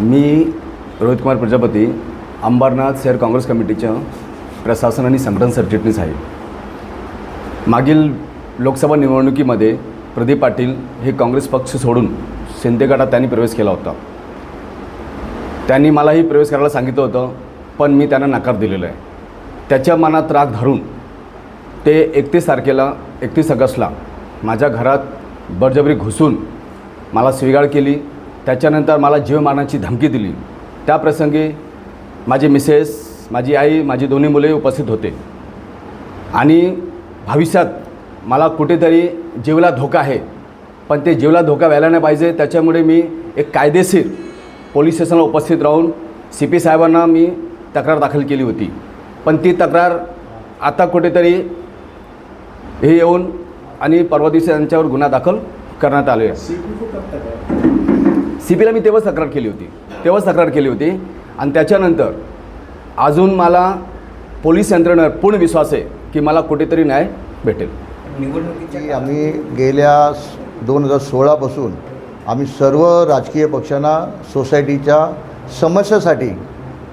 मी रोहित कुमार प्रजापती अंबरनाथ शहर काँग्रेस कमिटीच्या प्रशासन आणि संघटन सरचिटणीस आहे. मागील लोकसभा निवडणुकीमध्ये प्रदीप पाटील हे काँग्रेस पक्ष सोडून शिंदे गटात त्यांनी प्रवेश केला होता. त्यांनी मलाही प्रवेश करायला सांगितलं होतं पण मी त्यांना नकार दिलेला आहे. त्याच्या मनात राग धरून ते एकतीस तारखेला एकतीस ऑगस्टला माझ्या घरात बळजबरी घुसून मला स्वीकार केली त्याच्यानंतर मला जीव मारण्याची धमकी दिली. त्याप्रसंगी माझी मिसेस माझी आई माझी दोन्ही मुले उपस्थित होते. आणि भविष्यात मला कुठेतरी जीवला धोका आहे. पण ते जीवला धोका व्हायला नाही पाहिजे. त्याच्यामुळे मी एक कायदेशीर पोलीस स्टेशनला उपस्थित राहून सी पी साहेबांना मी तक्रार दाखल केली होती. पण ती तक्रार आता कुठेतरी हे येऊन आणि परवा दिवशी त्यांच्यावर गुन्हा दाखल करण्यात आले. आहे? सी पीला मी तेव्हाच तक्रार केली होती. तेव्हाच तक्रार केली होती. आणि त्याच्यानंतर अजून मला पोलीस यंत्रणेवर पूर्ण विश्वास आहे की मला कुठेतरी न्याय भेटेल. की आम्ही गेल्या दोन हजार सोळापासून आम्ही सर्व राजकीय पक्षांना सोसायटीच्या समस्यासाठी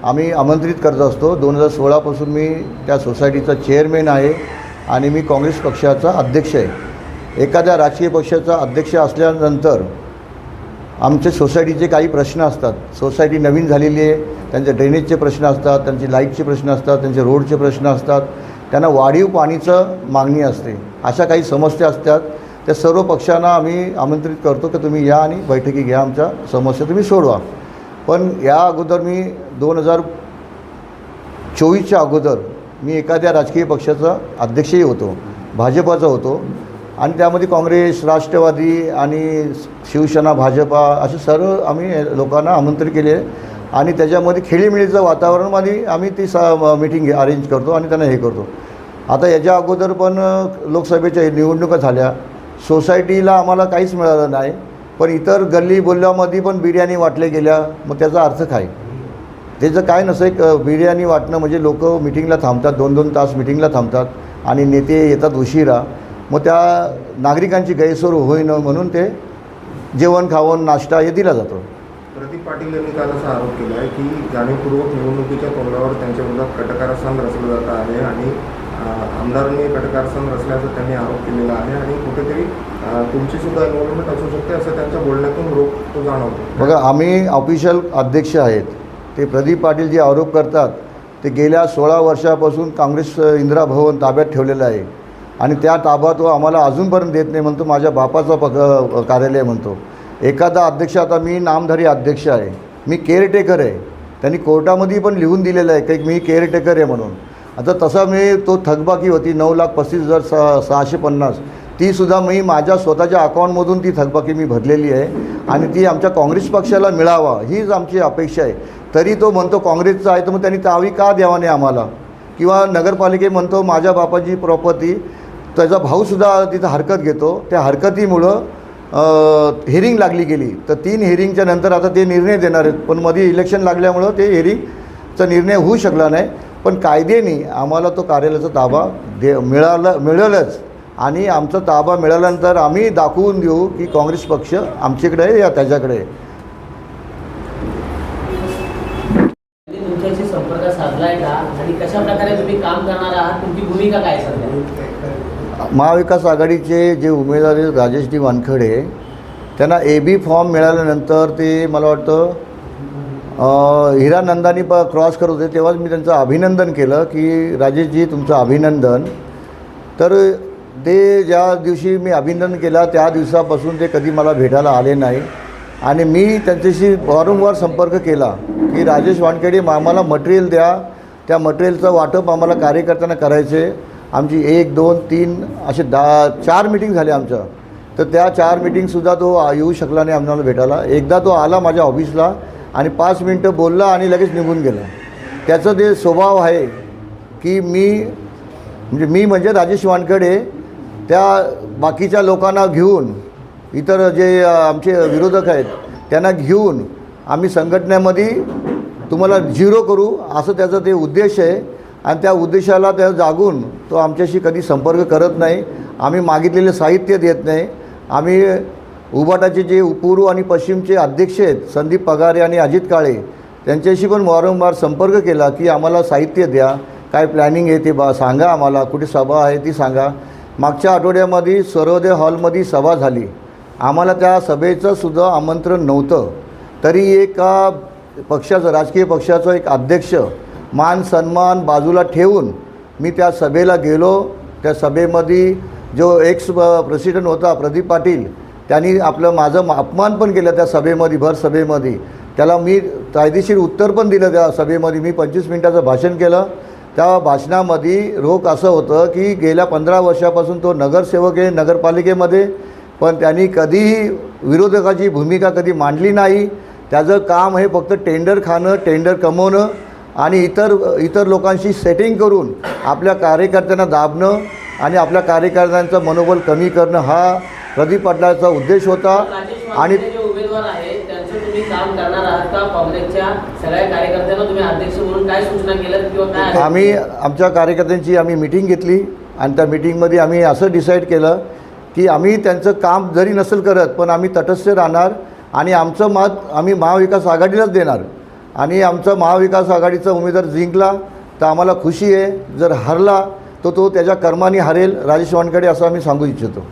आम्ही आमंत्रित करत असतो. दोन हजार सोळापासून मी त्या सोसायटीचा चेअरमॅन आहे आणि मी काँग्रेस पक्षाचा अध्यक्ष आहे. एखाद्या राजकीय पक्षाचा अध्यक्ष असल्यानंतर आमचे सोसायटीचे काही प्रश्न असतात. सोसायटी नवीन झालेली आहे. त्यांचे ड्रेनेजचे प्रश्न असतात त्यांचे लाईटचे प्रश्न असतात त्यांचे रोडचे प्रश्न असतात. त्यांना वाढीव पाणीचं मागणी असते. अशा काही समस्या असतात. त्या सर्व पक्षांना आम्ही आमंत्रित करतो की तुम्ही या आणि बैठकी घ्या आमच्या समस्या. तुम्ही सोडवा. पण या अगोदर मी दोन हजार चोवीसच्या अगोदर मी एखाद्या राजकीय पक्षाचा अध्यक्षही होतो. भाजपाचा होतो. आणि त्यामध्ये काँग्रेस राष्ट्रवादी आणि शिवसेना भाजपा असे सर्व आम्ही लोकांना आमंत्रित केले. आणि त्याच्यामध्ये खेळीमेळीचं वातावरणमध्ये आम्ही ती सा मिटिंग अरेंज करतो आणि त्यांना हे करतो. आता याच्या अगोदर पण लोकसभेच्या निवडणुका झाल्या. सोसायटीला आम्हाला काहीच मिळालं नाही. पण इतर गल्ली बोलल्यामध्ये पण बिर्याणी वाटल्या गेल्या. मग त्याचा अर्थ काय? त्याचं काय नसं एक बिर्याणी वाटणं म्हणजे लोक मिटिंगला थांबतात. दोन दोन तास मिटिंगला थांबतात. आणि नेते येतात उशिरा. मग त्या नागरिकांची गैरसोय होईन म्हणून ते जेवण खावण नाश्ता हे दिला जातो. प्रदीप पाटील यांनी काल असा आरोप केला आहे की जाणीवपूर्वक निवडणुकीच्या तोंडावर त्यांच्या विरोधात कटकारस्थान रचलं जात आहे आणि आमदारांनी कटकारस्थान रचल्याचा त्यांनी आरोप केलेला आहे आणि कुठेतरी तुमची सुद्धा इन्व्हॉल्वमेंट असू शकते असं त्यांच्या बोलण्यातून रोख तो जाणवतो. बघा आम्ही ऑफिशियल अध्यक्ष आहेत. ते प्रदीप पाटील जे आरोप करतात ते गेल्या सोळा वर्षापासून काँग्रेस इंदिरा भवन ताब्यात ठेवलेलं आहे. आणि त्या ताबा तो आम्हाला अजूनपर्यंत देत नाही म्हणतो माझ्या बापाचा पक कार्यालय म्हणतो. एखादा अध्यक्ष आता मी नामधारी अध्यक्ष आहे मी केअरटेकर आहे त्यांनी कोर्टामध्ये पण लिहून दिलेलं आहे की मी केअरटेकर आहे म्हणून. आता तसा मी तो थकबाकी होती नऊ लाख पस्तीस हजार सहा सहाशे पन्नास. तीसुद्धा मी माझ्या स्वतःच्या अकाउंटमधून ती थकबाकी मी भरलेली आहे आणि ती आमच्या काँग्रेस पक्षाला मिळावा हीच आमची अपेक्षा आहे. तरी तो म्हणतो काँग्रेसचा आहे तर मग त्यांनी तावी का द्यावा नाही आम्हाला? किंवा नगरपालिके म्हणतो माझ्या बापाची प्रॉपर्टी त्याचा भाऊसुद्धा तिथं हरकत घेतो. त्या हरकतीमुळं हेरिंग लागली गेली. तर तीन हेरिंगच्या नंतर आता ते निर्णय देणार आहेत. पण मध्ये इलेक्शन लागल्यामुळं ते हेरिंगचा निर्णय होऊ शकला नाही. पण कायद्याने आम्हाला तो कार्यालयाचा ताबा दे मिळाला मिळेलच. आणि आमचा ताबा मिळाल्यानंतर आम्ही दाखवून देऊ की काँग्रेस पक्ष आमच्याकडे आहे या त्याच्याकडे आहे. तुमच्याशी संपर्क साधलाय का? आणि कशा प्रकारे तुम्ही काम करणार आहात? तुमची भूमिका काय सध्या? महाविकास आघाडीचे जे उमेदवार आहेत राजेशजी वानखडे त्यांना ए बी फॉर्म मिळाल्यानंतर ते मला वाटतं हिरानंदानी प क्रॉस करत होते. तेव्हाच मी त्यांचं अभिनंदन केलं की राजेशजी तुमचं अभिनंदन. तर ते ज्या दिवशी मी अभिनंदन केला त्या दिवसापासून ते कधी मला भेटायला आले नाही. आणि मी त्यांच्याशी वारंवार संपर्क केला की राजेश वानखेडे आम्हाला मटेरियल द्या. त्या मटेरियलचं वाटप आम्हाला कार्यकर्त्यांना करायचे. आमची एक दोन तीन असे दहा चार मिटिंग झाले आमच्या तर त्या चार मिटिंगसुद्धा तो येऊ शकला नाही आम्हाला भेटायला. एकदा तो आला माझ्या ऑफिसला आणि पाच मिनटं बोलला आणि लगेच निघून गेला. त्याचं ते स्वभाव आहे की मी म्हणजे मी म्हणजे राजेश वानकडे त्या बाकीच्या लोकांना घेऊन इतर जे आमचे विरोधक आहेत त्यांना घेऊन आम्ही संघटनेमध्ये तुम्हाला झिरो करू असं त्याचं ते उद्देश आहे. आणि त्या उद्देशाला त्या जागून तो आमच्याशी कधी संपर्क करत नाही. आम्ही मागितलेले साहित्य देत नाही. आम्ही उबाटाचे जे पूर्व आणि पश्चिमचे अध्यक्ष आहेत संदीप पगारे आणि अजित काळे त्यांच्याशी पण वारंवार संपर्क केला की आम्हाला साहित्य द्या. काय प्लॅनिंग आहे ते बा सांगा आम्हाला. कुठे सभा आहे ती सांगा. मागच्या आठवड्यामध्ये सर्वोदय हॉलमध्ये सभा झाली. आम्हाला त्या सभेचं सुद्धा आमंत्रण नव्हतं. तरी एका पक्षाचं राजकीय पक्षाचं एक अध्यक्ष मान सन्मान बाजूला ठेवून मी त्या सभेला गेलो. त्या सभेमध्ये जो एक्स प्रेसिडेंट होता प्रदीप पाटील त्यांनी आपलं माझं अपमान पण केलं त्या सभेमध्ये भर सभेमध्ये. त्याला मी कायदेशीर उत्तर पण दिलं त्या सभेमध्ये. मी पंचवीस मिनटाचं भाषण केलं. त्या भाषणामध्ये रोख असं होतं की गेल्या पंधरा वर्षापासून तो नगरसेवक आहे नगरपालिकेमध्ये. पण त्यांनी कधीही विरोधकाची भूमिका कधी मांडली नाही. त्याचं काम हे फक्त टेंडर खाणं टेंडर कमवणं. आणि इतर इतर लोकांशी सेटिंग करून आपल्या कार्यकर्त्यांना दाबणं आणि आपल्या कार्यकर्त्यांचं मनोबल कमी करणं हा प्रदीप पाटलाचा उद्देश होता. आणि आम्ही आमच्या कार्यकर्त्यांची आम्ही मिटिंग घेतली आणि त्या मिटिंगमध्ये आम्ही असं डिसाईड केलं की आम्ही त्यांचं काम जरी नसेल करत पण आम्ही तटस्थ राहणार आणि आमचं मत आम्ही महाविकास आघाडीलाच देणार. आणि आमचा महाविकास आघाडीचा उमेदवार जिंकला तर आम्हाला खुशी आहे. जर हरला तर तो त्याच्या कर्माने हरेल. राजेश वानकडे असं आम्ही सांगू इच्छितो.